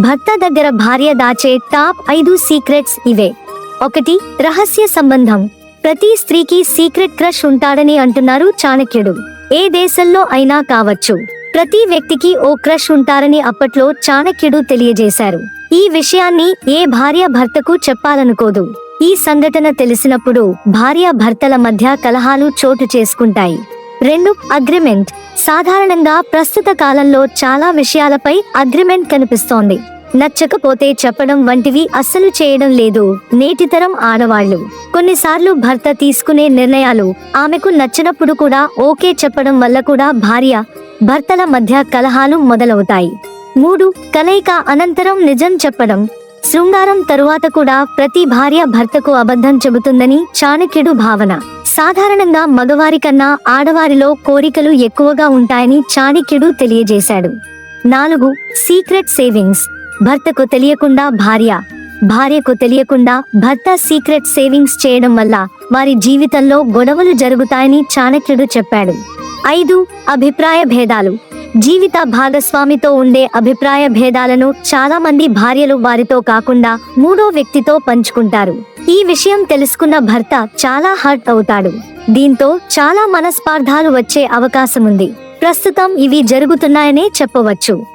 భర్త దగ్గర భార్య దాచే టాప్ ఐదు సీక్రెట్స్ ఇవే. ఒకటి రహస్య సంబంధం. ప్రతి స్త్రీకి సీక్రెట్ క్రష్ ఉంటాడని అంటున్నారు చాణక్యుడు. ఏ దేశంలో అయినా కావచ్చు. ప్రతి వ్యక్తికి ఓ క్రష్ ఉంటారని అప్పట్లో చాణక్యుడు తెలియజేశారు. ఈ విషయాన్ని ఏ భార్య భర్తకు చెప్పాలనుకోదు. ఈ సంఘటన తెలిసినప్పుడు భార్య భర్తల మధ్య కలహాలు చోటు చేసుకుంటాయి. రెండు అగ్రిమెంట్. సాధారణంగా ప్రస్తుత కాలంలో చాలా విషయాలపై అగ్రిమెంట్ కనిపిస్తోంది. నచ్చకపోతే చెప్పడం వంటివి అస్సలు చేయడం లేదు. నేటితరం ఆడవాళ్ళు కొన్నిసార్లు భర్త తీసుకునే నిర్ణయాలు ఆమెకు నచ్చినప్పుడు కూడా ఓకే చెప్పడం వల్ల కూడా భార్య భర్తల మధ్య కలహాలు మొదలవుతాయి. మూడు కలయిక అనంతరం నిజం చెప్పడం. శృంగారం తరువాత కూడా ప్రతి భార్య భర్తకు అబద్ధం చెబుతుందని చాణక్యుడు భావన. సాధారణంగా మగవారి కన్నా ఆడవారిలో కోరికలు ఎక్కువగా ఉంటాయని చాణక్యుడు తెలియజేశాడు. నాలుగు సీక్రెట్ సేవింగ్స్. భర్తకు తెలియకుండా భార్య. భార్యకు తెలియకుండా భర్త సీక్రెట్ సేవింగ్స్ చేయడం వల్ల వారి జీవితంలో గొడవలు జరుగుతాయని చాణక్యుడు చెప్పాడు. ఐదు అభిప్రాయ భేదాలు. జీవిత భాగస్వామితో ఉండే అభిప్రాయ భేదాలను చాలా మంది భార్యలు వారితో కాకుండా మూడో వ్యక్తితో పంచుకుంటారు. ఈ విషయం తెలుసుకున్న భర్త చాలా హర్ట్ అవుతాడు. దీంతో చాలా మనస్పార్థాలు వచ్చే అవకాశముంది. ప్రస్తుతం ఇవి జరుగుతున్నాయనే చెప్పవచ్చు.